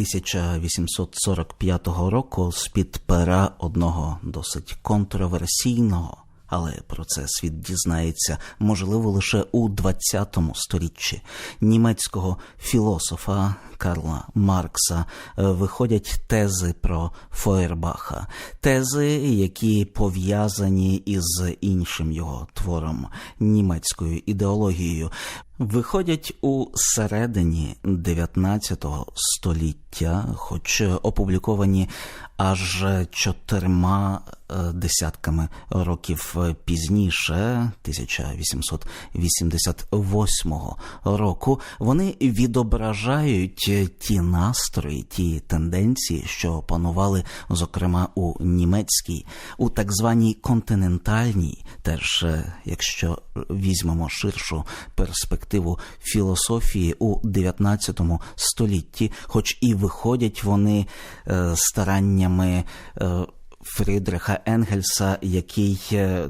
1845 року з-під пера одного досить контроверсійного, але про це світ дізнається, можливо, лише у 20 сторіччі німецького філософа Карла Маркса е, виходять тези про Фойербаха, тези, які пов'язані із іншим його твором німецькою ідеологією. Виходять у середині 19 століття, хоч опубліковані аж чотирма е, десятками років пізніше, 1888 року, вони відображають ті настрої, ті тенденції, що панували, зокрема у німецькій, у так званій континентальній, теж е, якщо візьмемо ширшу перспективу філософії у 19 столітті, хоч і виходять вони е, стараннями. Е, Фрідриха Енгельса, який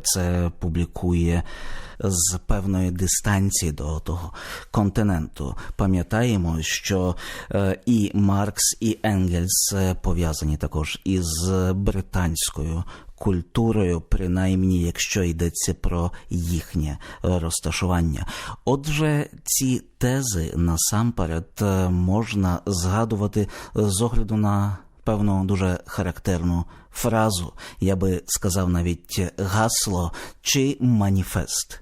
це публікує з певної дистанції до того континенту. Пам'ятаємо, що е, і Маркс, і Енгельс е, пов'язані також із британською. Культурою, принаймні, якщо йдеться про їхнє розташування. Отже, ці тези насамперед можна згадувати з огляду на певну дуже характерну фразу, я би сказав навіть гасло чи маніфест.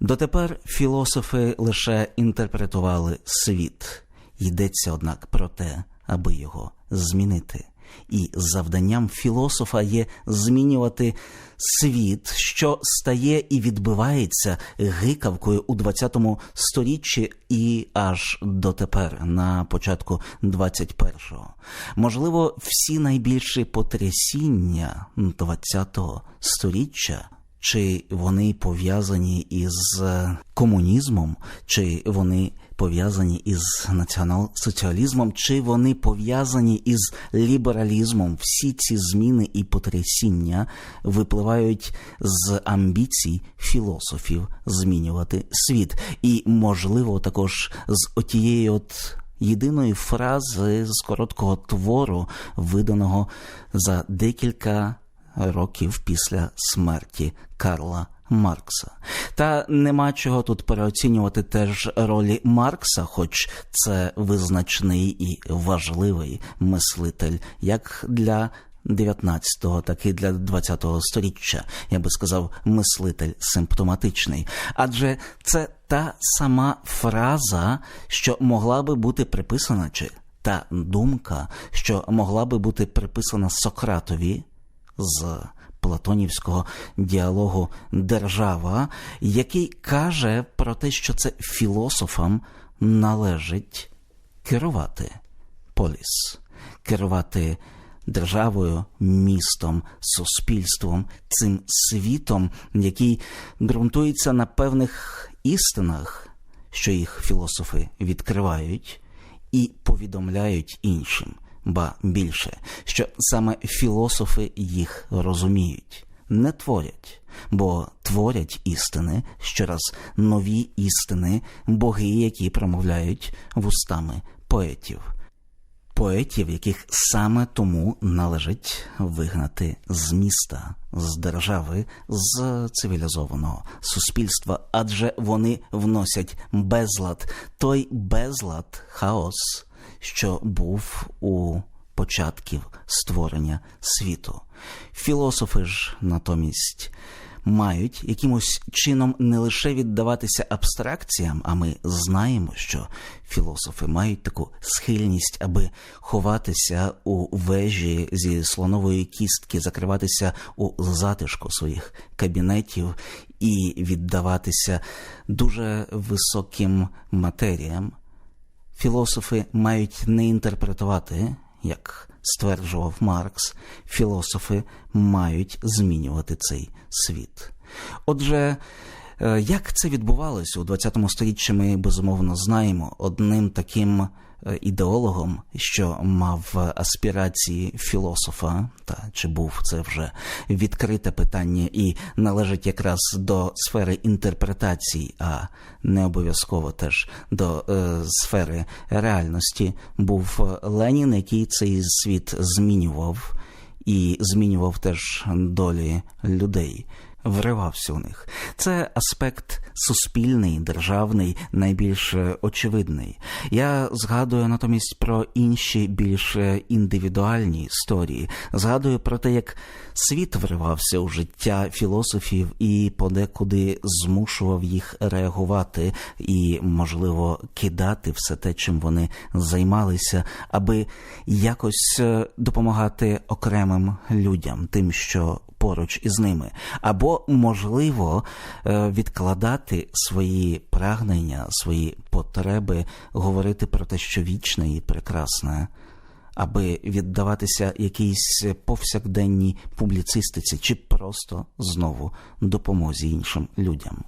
Дотепер філософи лише інтерпретували світ, йдеться, однак, про те, аби його змінити. І завданням філософа є змінювати світ, що стає і відбивається гикавкою у 20 сторіччі і аж дотепер, на початку 21-го. Можливо, всі найбільші потрясіння 20-го сторіччя. Чи вони пов'язані із комунізмом, чи вони пов'язані із націонал-соціалізмом, чи вони пов'язані із лібералізмом. Всі ці зміни і потрясіння випливають з амбіцій філософів змінювати світ, і можливо також з отієї от. Єдиної фрази з короткого твору, виданого за декілька років після смерті Карла Маркса. Та нема чого тут переоцінювати теж ролі Маркса, хоч це визначний і важливий мислитель, як для 19-го, так і для 20-го сторіччя, я би сказав, мислитель симптоматичний. Адже це та сама фраза, що могла би бути приписана, чи та думка, що могла би бути приписана Сократові з Платонівського діалогу Держава, який каже про те, що це філософам належить керувати поліс, керувати державою, містом, суспільством, цим світом, який ґрунтується на певних істинах, що їх філософи відкривають і повідомляють іншим ба більше, що саме філософи їх розуміють, не творять, бо творять істини щораз нові істини, боги, які промовляють вустами поетів. Поетів, яких саме тому належить вигнати з міста, з держави, з цивілізованого суспільства, адже вони вносять безлад, той безлад, хаос, що був у початків створення світу. Філософи ж натомість мають якимось чином не лише віддаватися абстракціям, а ми знаємо, що філософи мають таку схильність, аби ховатися у вежі зі слонової кістки, закриватися у затишку своїх кабінетів і віддаватися дуже високим матеріям. Філософи мають не інтерпретувати, як стверджував Маркс, філософи мають змінювати цей світ. Отже, як це відбувалося у ХХ столітті, ми безумовно знаємо. Одним таким е, ідеологом, що мав аспірації філософа, та чи був це вже відкрите питання і належить якраз до сфери інтерпретацій, а не обов'язково теж до е, сфери реальності, був Ленін, який цей світ змінював і змінював теж долі людей. Вривався у них. Це аспект суспільний, державний, найбільш е, очевидний. Я згадую натомість про інші більш е, індивідуальні історії. Згадую про те, як світ вривався у життя філософів і подекуди змушував їх реагувати і, можливо, кидати все те, чим вони займалися, аби якось е, допомагати окремим людям, тим, що поруч із ними, або, можливо, е, відкладати свої прагнення, свої потреби, говорити про те, що вічне і прекрасне. Аби віддаватися якійсь повсякденній публіцистиці, чи просто знову допомозі іншим людям.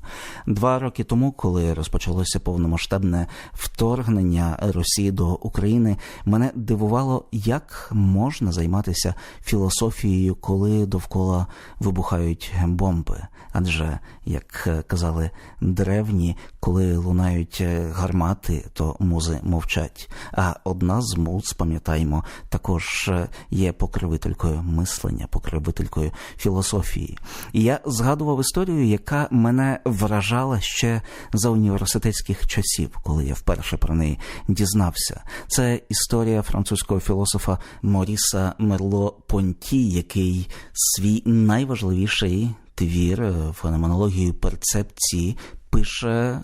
Два роки тому, коли розпочалося повномасштабне вторгнення Росії до України, мене дивувало, як можна займатися філософією, коли довкола вибухають бомби. Адже, як казали древні, коли лунають гармати, то музи мовчать. А одна з муз, пам'ятаємо, також є покровителькою мислення, покровителькою філософії. І я згадував історію, яка мене вражала ще за університетських часів, коли я вперше про неї дізнався. Це історія французького філософа Моріса Мерло Понті, який свій найважливіший твір феноменологію перцепції пише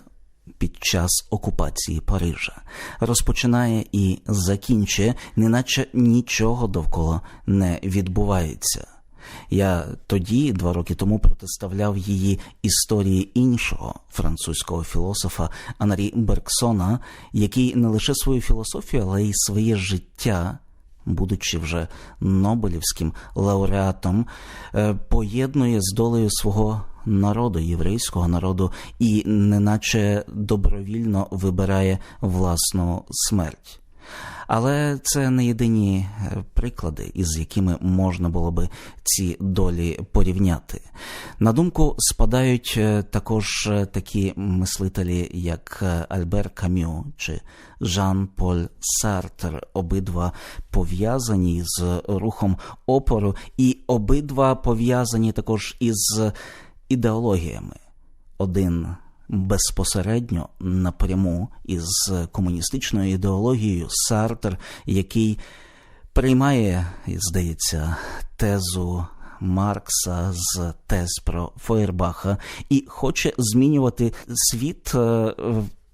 під час окупації Парижа розпочинає і закінчує, неначе нічого довкола не відбувається. Я тоді, два роки тому, протиставляв її історії іншого французького філософа Анарі Берксона, який не лише свою філософію, але й своє життя. Будучи вже Нобелівським лауреатом, поєднує з долею свого народу, єврейського народу, і неначе добровільно вибирає власну смерть. Але це не єдині приклади, із якими можна було би ці долі порівняти. На думку спадають також такі мислителі, як Альбер Кам'ю чи Жан-Поль Сартер, обидва пов'язані з рухом опору, і обидва пов'язані також із ідеологіями. Один безпосередньо напряму із комуністичною ідеологією Сартер, який приймає, здається, тезу Маркса з тез про Фойербаха і хоче змінювати світ.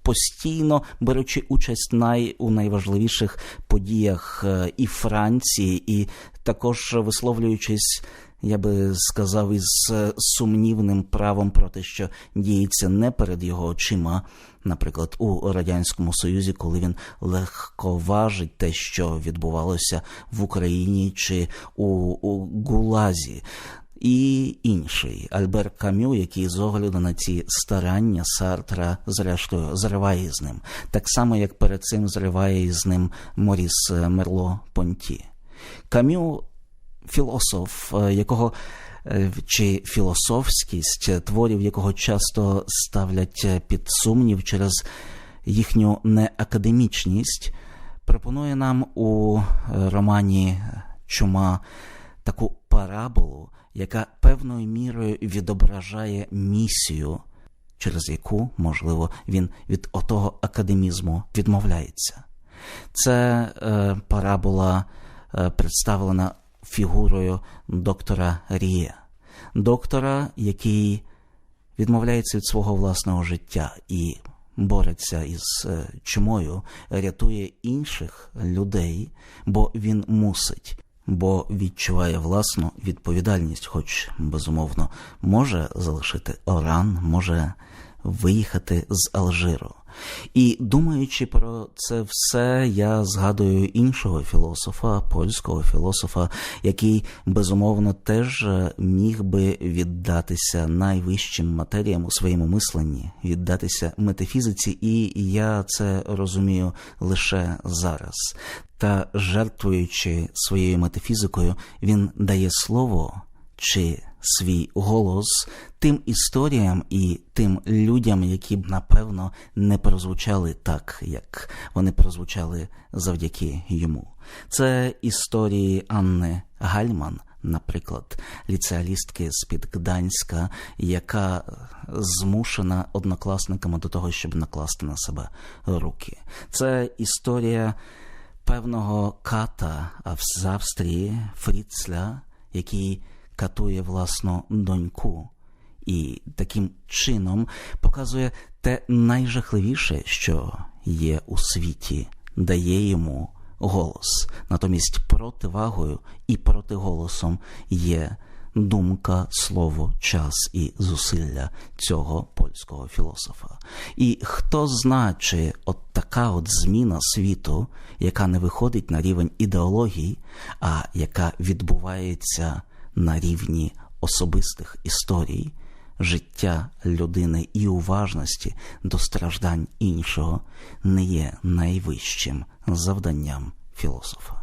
Постійно беручи участь най, у найважливіших подіях і Франції, і також висловлюючись я би сказав, із сумнівним правом про те, що діється не перед його очима, наприклад, у радянському союзі, коли він легковажить те, що відбувалося в Україні чи у, у Гулазі. І інший Альбер Камю, який з огляду на ці старання Сартра, зрештою, зриває з ним, так само як перед цим зриває із ним Моріс Мерло Понті. Камю філософ, якого чи філософськість творів, якого часто ставлять під сумнів через їхню неакадемічність, пропонує нам у романі Чума таку параболу, яка певною мірою відображає місію, через яку, можливо, він від отого академізму відмовляється. Це е, парабола е, представлена фігурою доктора Ріє, доктора, який відмовляється від свого власного життя і бореться із чумою, рятує інших людей, бо він мусить. Бо відчуває власну відповідальність, хоч безумовно може залишити оран, може виїхати з Алжиру. І думаючи про це все, я згадую іншого філософа, польського філософа, який безумовно теж міг би віддатися найвищим матеріям у своєму мисленні, віддатися метафізиці, і я це розумію лише зараз. Та жертвуючи своєю метафізикою, він дає слово чи свій голос тим історіям і тим людям, які б напевно не прозвучали так, як вони прозвучали завдяки йому. Це історії Анни Гальман. Наприклад, ліцеалістки з під Гданська, яка змушена однокласниками до того, щоб накласти на себе руки. Це історія певного ката з Австрії, Фріцля, який катує власну доньку, і таким чином показує те найжахливіше, що є у світі, дає йому голос. Натомість противагою і протиголосом є думка, слово, час і зусилля цього польського філософа. І хто зна, чи от така от зміна світу, яка не виходить на рівень ідеології, а яка відбувається на рівні особистих історій, життя людини і уважності до страждань іншого не є найвищим завданням філософа.